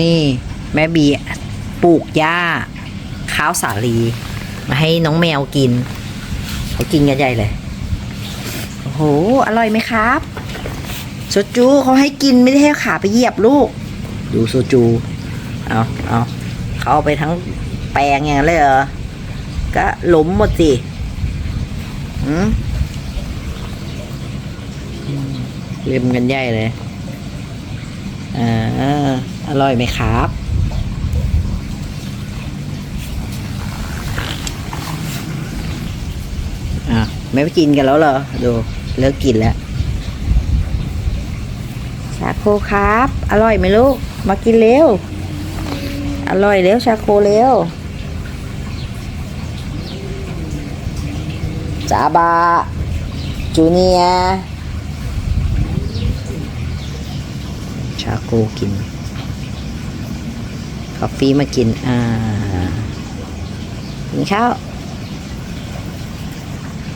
นี่แม่บีปลูกหญ้า ข้าวสาลี มาให้น้องแมวกิน เขากินกันใหญ่เลย โอ้โห อร่อยไหมครับโซจูเขาให้กินไม่ได้ให้ขาไปเหยียบลูก ดูโซจู เอาเอาเขาเอาไปทั้งแปลงอย่างนั้นเลยเหรอ ก็ล้มหมดสิอืมเล่มกันใหญ่เลย อ่า อร่อยไหมครับ อะ ไม่ไปกินกันแล้วเหรอ ดู เลิกกินแล้ว ชาโคครับ อร่อยไหมลูก มากินเร็ว อร่อยเร็วชาโคเร็วจาบาจูเนียชาโคกิน กาแฟมากิน อ่ากินข้าว